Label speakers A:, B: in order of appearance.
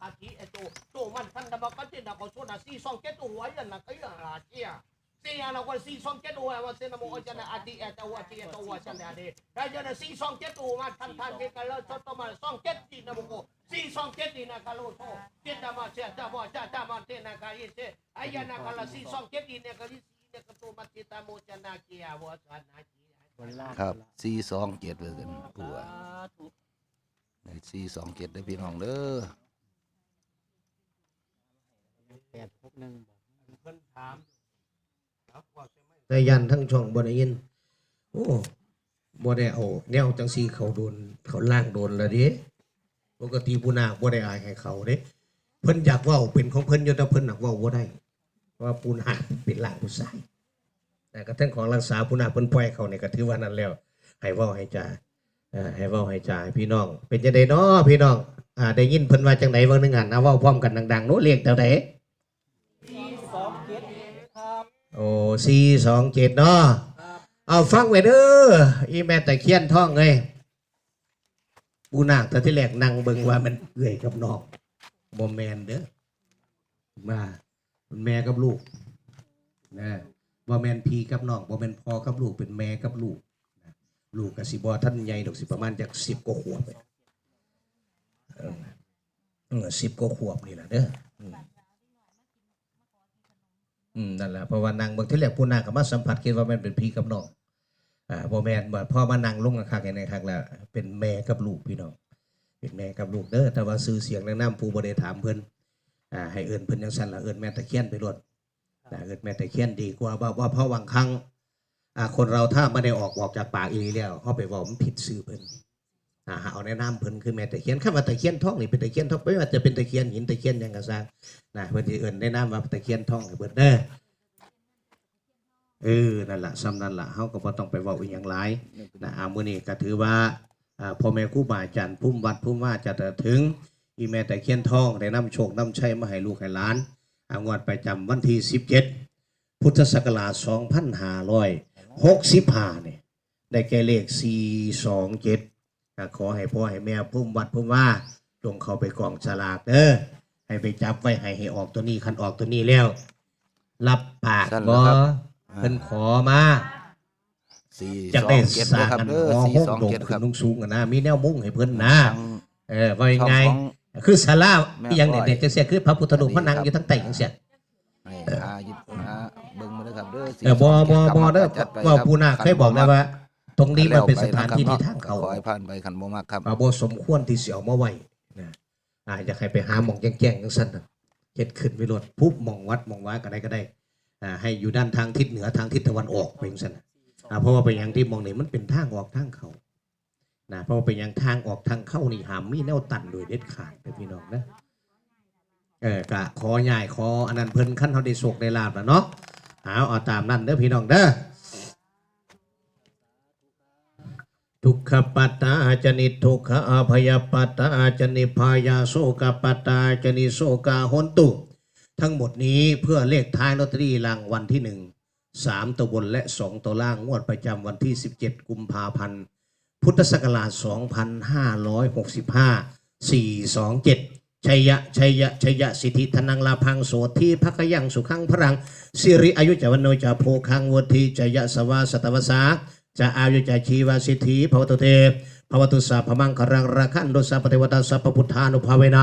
A: กาจีไอโตโตมันทันดะบักกะจินะก็โซนะซีซองเกตหัวยันนะกะยาราเจียซียนะก็ซีซองเกตหัวว่าเซนะโมอจันะอดีเอตะวะจีเอตะวะจันเดอะเดถ้าจะนะซีซองเกตหัวมันทันทันเกกะละโตตมาซองเกตจีนะโมโกซีซองเกตจีนะกะโลโตเกตะมาเซตะวะจะตะมาเตนะกะยิเซอายะนะกะละซีซองเกตจีนะกะลิซีนะกะโตมาติตะโมจันะเกียวะจันะจี
B: ครับสี่สองเจ็ดเปอร์เซ็นต์ผัวสี่สองเจ็ดได้อพี่น้องเด้อ
C: แป ดหกหนึ่ง
A: เพิ่นถามครับว่าจะไม่
D: ในยันทั้งช่องบ่ได้ยิน โอ้บ่ได้เอาแนวจังซีเขาโดนเขาล่างโดนแล้วเดิปกติผู้นาคบ่ได้อายให้เขาเด้เพิ่นอยากเว้าเป็นของเพิ่นอยู่แต่เพิ่นหนักว้าบ่ได้เพราะว่าผู้นาคเป็นล่างผู้ชายแต่ก็ทั้งของรักษาผู้นาคเพิ่นปล่อยเขานี่ก็ถือว่านั้นแล้วให้เว้าให้จ่าเอ่อให้เว้าให้จ่าพี่น้อง เป็นจังได๋น้อพี่น้องอ่าได้ยินเพิ่นว่าจังไดเบิ่งหนึงหันเอาเว้าพร้อมกันดังๆโน้เรียกเท่าใด
C: สองเจ็ดครับ
D: โอ้สี่สองเจ็ดเนาะเอาฟังไว้เด้ออีแม่ตะเคียนท่องเลยปูนาคแต่ที่แรกนั่งเบิ่งว่ามันเอื่อยกับน้องบ่แมนเด้อมาเป็นแม่กับลูกนะบ่แมนพี่กับน้องบ่แมนพ่อกับลูกเป็นแม่กับลูกนะลูกกับสิบ่ท่านใหญ่ดอกสิประมาณจากสิบกว่าขวบเองเออเออสิบกว่าขวบนี่แหละเด้อ อืมนั่นแหละเพราะว่านางบางทีแรกผู้นางก็มาสัมผัสคิดว่ามันเป็นพี่กับน้องอ่าพ่อแม่นบ่พอมานั่งลงกันคักในครั้งแล้ว เป็นแม่กับลูกพี่น้อง เป็นแม่กับลูกเด้อแต่ว่าซื้อเสียงแนะนำผู้บ่ได้ถามเพิ่นอ่าให้เอิ้นเพิ่นจังซั่นล่ะเอิ้นแม่ตะเคียนไปรวดนะเอิ้นแม่ตะเคียนดีกว่าว่าว่าเพราะบางครั้งอ่าคนเราถ้าไม่ได้ออกบอกจากปากอีหลีแล้วเฮาไปเว้ามันผิดชื่อเพิ่นอ่าหา เอาแนะนำเพิ่นคือแม่ตะเคียนคำว่าตะเคียนทองนี่เป็นตะเคียนทองไม่ว่าจะเป็นตะเคียนหินตะเคียนยังก็ซางนะเพิ่นสิเอิ้นแนะนำว่าตะเคียนทองให้เพิ่นเด้อเออนั่นแหละซ้ำนั่นแหละเฮาก็บ่ต้องไปเว้าอีหยังหลายนะอามื้อนี้ก็ถือว่าอ่าพ่อแม่ครูบาอาจารย์พุ่มวัดพุ่มว่าจะถึงอีแม่ต่เคียนทองได้นำโชคนำชัยมาให้ลูกให้หลานอางวดประจำวันที่17พุทธศักราช2565เนี่ยได้แก่เลข427 ก็ขอให้พ่อให้แม่พุ่มวัดพุ่มว่าจงเข้าไปกองฉลากเด้อให้ไปจับไว้ให้ให้ออกตัวนี้คันออกตัวนี้แล้ว รับปาก
B: สั่น
D: บ่
B: ล่ะครับ
D: เพิ่นขอมา
B: สี่
D: จาก
B: สอ
D: ได้
B: งเจ็ด
D: สร้า
B: นะ
D: ง
B: ครับ
D: กัน
B: เด้อ
D: หอ
B: สี่
D: ห้อง
B: สอง
D: โด่ง
B: เจ็ดค
D: ขึ้
B: รั
D: น
B: บ
D: นุ่งสูงกันนะมีแนวมุ่งให้เพิ่นนะ
B: ทาง
D: เออว่ายังไง
B: ช่องของ
D: คือศาลา
B: แม่
D: อหย่างเด็
B: อ้อย
D: ดๆจะเสียคือพระพุทธรูปพระนางอยู่ทั้งแต่จังเสีย
B: ให้หาหยิบหาเบิ่งมาเลยครับเด้อ
D: เออบ่บ่บ่เด้อ
B: จัดไป
D: ว่า
B: ครับ
D: ปูนาคเคยบอกแล้วว่า ตรงนี้มันเป็นสถานที่ที่ทางเขา
B: ขอให้ผ่านไปขันบ่มากครับ
D: ว่าบ่สมควรที่สิเอามาไว้นะอ่าอยากให้ไปหาหม่องแจ้งๆจังซั่นน่ะเฮ็ดขึ้นไว้รถปุ๊บหม่องวัดหม่องว่าก็ได้ก็ได้อ่าให้อยู่ด้านทางทิศเหนือทางทิศตะวันออกไปจังซั่นน่ะอ่าเพราะว่าเป็นอย่างที่หมองนี่มันเป็นทางออกทางเขานะเพราะว่าเป็นอย่างทางออกทางเข้านี่ห้ามมีแนวตันโดยเด็ดขาดเด้อพี่น้องนะเออกะขอใหญ่ขออันนั้นเพิ่นขั้นเขาได้โศกได้ลาบแล้วเนาะเอาเอาตามนั้นเด้อพี่น้องเด้อ ทุก ขปัตตาจนิทุกขอภยปัตตาจนิพายาโสกปัตตาจนิโสกาหนตุ ทั้งหมดนี้เพื่อเลขท้ายลอตเตอรี่รางวัลที่หนึ่งสามตัวบนและสองตัวล่างงวดประจำวันที่ 17 กุมภาพันธ์พุทธศักราช 2565 427 ชัยยะ ชัยยะ ชัยยะ สิทธิธนังลาพังโสทีพักยังสุขังพรังสิริอายุจวันโนจะโพคังวทีจยะสวาสตวสา จะอายุจะชีวสิทธิภวตุเตภวตุสาพมังครังระคันโดสาปเทวตาสัพพุทธานุภาเวนะ